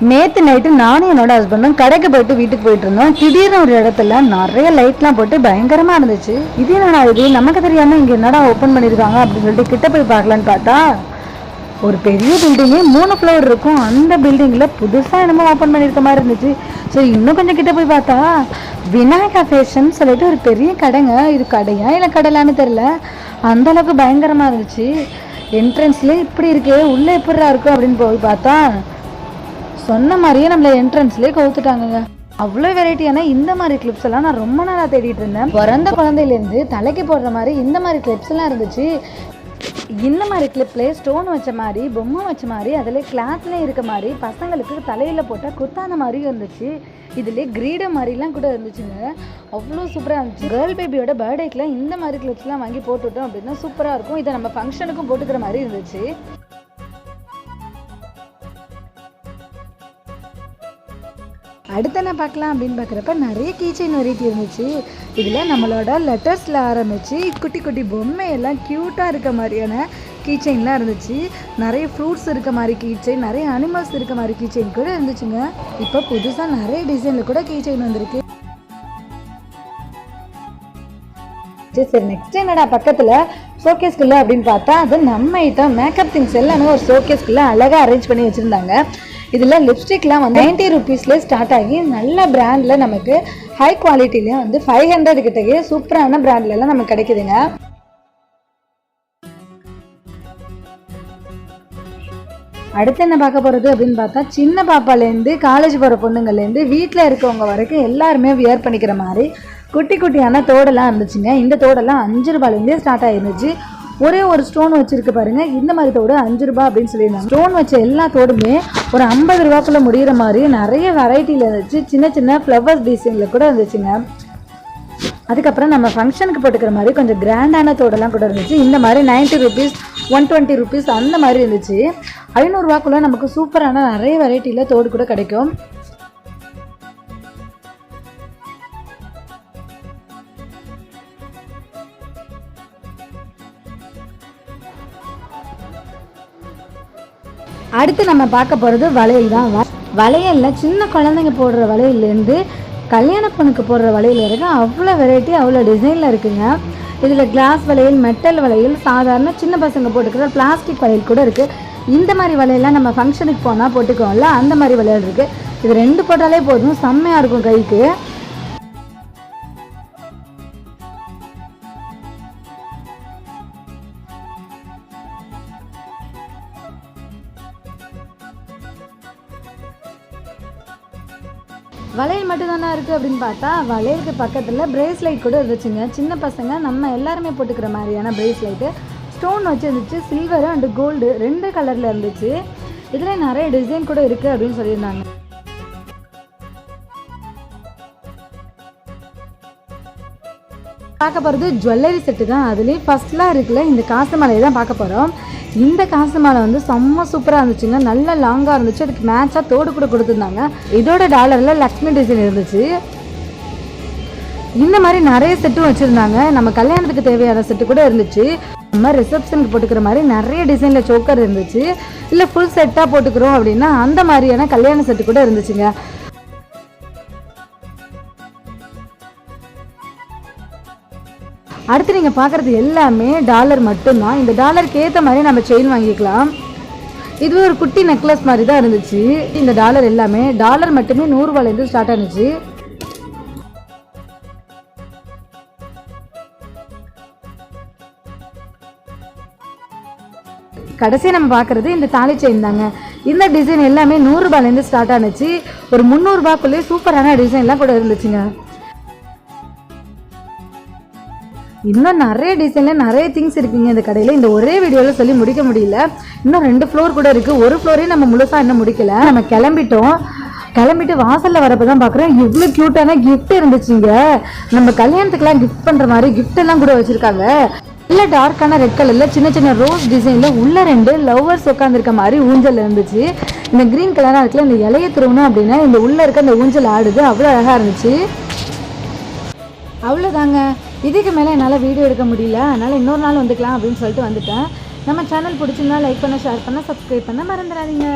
நேற்று நைட்டு நானும் என்னோட ஹஸ்பண்டும் கடைக்கு போயிட்டு வீட்டுக்கு போயிட்டு இருந்தோம். திடீர்னு ஒரு இடத்துல நிறைய லைட்லாம் போட்டு பயங்கரமா இருந்துச்சு. இது என்னடா இது? நமக்கு தெரியாம இங்க என்னடா ஓப்பன் பண்ணியிருக்காங்க அப்படின்னு சொல்லிட்டு கிட்ட போய் பார்க்கலான்னு பார்த்தா ஒரு பெரிய பில்டிங்கே மூணு ஃப்ளோர் இருக்கும். அந்த பில்டிங்கில் புதுசாக என்னமோ ஓப்பன் பண்ணியிருக்க மாதிரி இருந்துச்சு. சரி இன்னும் கொஞ்சம் கிட்ட போய் பார்த்தா விநாயகா ஃபேஷன் சொல்லிட்டு ஒரு பெரிய கடைங்க. இது கடையா இல்லை கடைலான்னு தெரில அந்த அளவுக்கு பயங்கரமாக இருந்துச்சு. என்ட்ரன்ஸ்லேயே இப்படி இருக்கே உள்ளே எப்படிடா இருக்கும் அப்படின்னு போய் பார்த்தா சொன்ன மாதிரியே நம்மள என்ட்ரன்ஸ்லேயே கவுத்துட்டாங்க அவ்வளோ வெரைட்டியான இந்த மாதிரி கிளிப்ஸ் எல்லாம் நான் ரொம்ப நாளாக தேடிட்டு இருந்தேன். பிறந்த குழந்தையிலேருந்து தலைக்கு போடுற மாதிரி இந்த மாதிரி கிளிப்ஸ் எல்லாம் இருந்துச்சு. இந்த மாதிரி கிளிப்ல ஸ்டோன் வச்ச மாதிரி பொம்மை வச்ச மாதிரி அதில் கிளாத்லேயே இருக்க மாதிரி பசங்களுக்கு தலையில் போட்டால் குத்தான மாதிரியும் இருந்துச்சு. இதுலேயே கிரீட மாதிரிலாம் கூட இருந்துச்சுங்க. அவ்வளோ சூப்பராக இருந்துச்சு. கேர்ள் பேபியோட பர்த்டேக்கெலாம் இந்த மாதிரி கிளிப்ஸ்லாம் வாங்கி போட்டுவிட்டோம் அப்படின்னா சூப்பராக இருக்கும். இதை நம்ம ஃபங்க்ஷனுக்கும் போட்டுக்கிற மாதிரி இருந்துச்சு. அடுத்து என்ன பார்க்கலாம் அப்படின்னு பார்க்குறப்ப நிறைய கீச்சைன் வெரைட்டி இருந்துச்சு. இதில் நம்மளோட லெட்டர்ஸில் ஆரம்பித்து குட்டி குட்டி பொம்மை எல்லாம் க்யூட்டாக இருக்க மாதிரியான கீச்சைன்லாம் இருந்துச்சு. நிறைய ஃப்ரூட்ஸ் இருக்க மாதிரி கீச்சைன் நிறைய அனிமல்ஸ் இருக்க மாதிரி கீச்சைன் கூட இருந்துச்சுங்க. இப்போ புதுசாக நிறைய டிசைனில் கூட கீச்சைன் வந்திருக்கு. சரி சரி நெக்ஸ்ட் என்னடா பக்கத்தில் ஷோகேஸ்குள்ள அப்படின்னு பார்த்தா அது நம்ம ஐட்டம் மேக்கப் திங்ஸ் எல்லாமே ஒரு ஷோகேஸ்குள்ள அழகாக அரேஞ்ச் பண்ணி வச்சுருந்தாங்க. இதில் லிப்ஸ்டிக்லாம் வந்து நைன்ட்டி ருபீஸ்லேயே ஸ்டார்ட் ஆகி நல்ல பிராண்டில் நமக்கு ஹை குவாலிட்டிலையும் வந்து ஃபைவ் ஹண்ட்ரட் கிட்டக்கே சூப்பரான பிராண்ட்லலாம் நமக்கு கிடைக்குதுங்க. அடுத்து என்ன பார்க்க போகிறது அப்படின்னு பார்த்தா சின்ன பாப்பாலேருந்து காலேஜ் போகிற பொண்ணுங்கள்லேருந்து வீட்டில் இருக்கவங்க வரைக்கும் எல்லாருமே வியர் பண்ணிக்கிற மாதிரி குட்டி குட்டியான தோடெல்லாம் இருந்துச்சுங்க. இந்த தோடெல்லாம் அஞ்சு ரூபாயிலேருந்தே ஸ்டார்ட் ஆயிருந்துச்சு. ஒரே ஒரு ஸ்டோன் வச்சிருக்கு பாருங்க. இந்த மாதிரி தோடு அஞ்சு ரூபாய் அப்படின்னு சொல்லியிருந்தாங்க. ஸ்டோன் வச்ச எல்லா தோடுமே ஒரு ஐம்பது ரூபாக்குள்ள முடிகிற மாதிரி நிறைய வெரைட்டியில் இருந்துச்சு சின்ன சின்ன ஃப்ளவர்ஸ் டிசைனில் கூட இருந்துச்சுங்க. அதுக்கப்புறம் நம்ம ஃபங்க்ஷனுக்கு போட்டுக்கிற மாதிரி கொஞ்சம் கிராண்டான தோடெல்லாம் கூட இருந்துச்சு. இந்த மாதிரி ninety rupees one twenty rupees அந்த மாதிரி இருந்துச்சு. ஐநூறுரூவாக்குள்ளே நமக்கு சூப்பரான நிறைய வெரைட்டியில் தோடு கூட கிடைக்கும். அடுத்து நம்ம பார்க்க போகிறது வளையல் தான். வ- வளையல்ல சின்ன குழந்தைங்க போடுற வளையல்லேருந்து கல்யாண பொண்ணுக்கு போடுற வளையல் வரைக்கும் அவ்வளோ வெரைட்டி அவ்வளோ டிசைனில் இருக்குங்க. இதில் கிளாஸ் வளையல் மெட்டல் வளையல் சாதாரண சின்ன பசங்க போட்டுக்கிற பிளாஸ்டிக் வளையல் கூட இருக்குது இந்த மாதிரி வளையல்லாம் நம்ம ஃபங்க்ஷனுக்கு போனால் போட்டுக்கோம்ல அந்த மாதிரி வளையல் இருக்குது இது ரெண்டு போட்டாலே போதும் செம்மையாக இருக்கும் கைக்கு. வளையல் மட்டும்தானே இருக்குது அப்படின்னு பார்த்தா வளையலுக்கு பக்கத்தில் பிரேஸ்லைட் கூட இருந்துச்சுங்க. சின்ன பசங்க நம்ம எல்லாருமே போட்டுக்கிற மாதிரியான பிரேஸ்லைட்டு ஸ்டோன் வச்சு இருந்துச்சு சில்வர் அண்டு கோல்டு ரெண்டு கலரில் இருந்துச்சு. இதில் நிறைய டிசைன் கூட இருக்குது அப்படின்னு சொல்லியிருந்தாங்க. பார்க்க போகிறது ஜுவல்லரி செட்டு தான். அதுலேயும் ஃபஸ்ட்லாம் இருக்குல்ல இந்த காசு மாலையை தான் பார்க்க போகிறோம் இந்த காசு மாலை வந்து செம்ம சூப்பராக இருந்துச்சுங்க. நல்ல லாங்காக இருந்துச்சு. அதுக்கு மேட்சாக தோடு கூட கொடுத்துருந்தாங்க. இதோட டாலரில் லக்ஷ்மி டிசைன் இருந்துச்சு. இந்த மாதிரி நிறைய செட்டும் வச்சுருந்தாங்க. நம்ம கல்யாணத்துக்கு தேவையான செட்டு கூட இருந்துச்சு. நம்ம ரிசப்ஷனுக்கு போட்டுக்கிற மாதிரி நிறைய டிசைனில் சோக்கர் இருந்துச்சு. இல்லை ஃபுல் செட்டாக போட்டுக்கிறோம் அப்படின்னா அந்த மாதிரியான கல்யாண செட்டு கூட இருந்துச்சுங்க. அடுத்து நீங்கள் பார்க்குறது எல்லாமே டாலர் மட்டும்தான். இந்த டாலருக்கு ஏற்ற மாதிரி நம்ம செயின் வாங்கிக்கலாம். இதுவே ஒரு குட்டி நெக்லஸ் மாதிரி தான் இருந்துச்சு. இந்த டாலர் எல்லாமே டாலர் மட்டுமே நூறுரூவாலேருந்து ஸ்டார்ட் ஆனிச்சு. கடைசியாக நம்ம பார்க்குறது இந்த தாலி செயின் தாங்க. இந்த டிசைன் எல்லாமே நூறுரூபாலேருந்து ஸ்டார்ட் ஆனுச்சு. ஒரு முந்நூறுரூபாக்குள்ளேயே சூப்பரான டிசைன்லாம் கூட இருந்துச்சுங்க. இன்னும் நிறைய டிசைனில் நிறைய திங்ஸ் இருக்குங்க இந்த கடையில். இந்த ஒரே வீடியோவில் சொல்லி முடிக்க முடியல. இன்னும் ரெண்டு ஃப்ளோர் கூட இருக்குது ஒரு ஃப்ளோரையும் நம்ம முழுசாக இன்னும் முடிக்கல. நம்ம கிளம்பிட்டோம். கிளம்பிட்டு வாசலில் வரப்போ தான் பார்க்குறேன் இவ்வளோ க்யூட்டான கிஃப்ட் இருந்துச்சுங்க. நம்ம கல்யாணத்துக்குலாம் கிஃப்ட் பண்ணுற மாதிரி கிஃப்ட் எல்லாம் கூட வச்சுருக்காங்க. நல்ல டார்க்கான ரெட் கலரில் சின்ன சின்ன ரோஸ் டிசைனில் உள்ள ரெண்டு லவ்வர்ஸ் உட்காந்துருக்க மாதிரி ஊஞ்சல் இருந்துச்சு. இந்த க்ரீன் கலராக இருக்குல்ல இந்த இலைய திருவணும் அப்படின்னா இந்த உள்ளே இருக்க அந்த ஊஞ்சல் ஆடுது. அவ்வளோ அழகாக இருந்துச்சு. அவ்வளோதாங்க இதுக்கு மேலே என்னால் வீடியோ எடுக்க முடியல. அதனால் இன்னொரு நாள் வந்துக்கலாம் அப்படின்னு சொல்லிட்டு வந்துட்டேன். நம்ம சேனல் பிடிச்சிருந்தா லைக் பண்ண ஷேர் பண்ண சப்ஸ்கிரைப் பண்ண மறந்துடாதீங்க.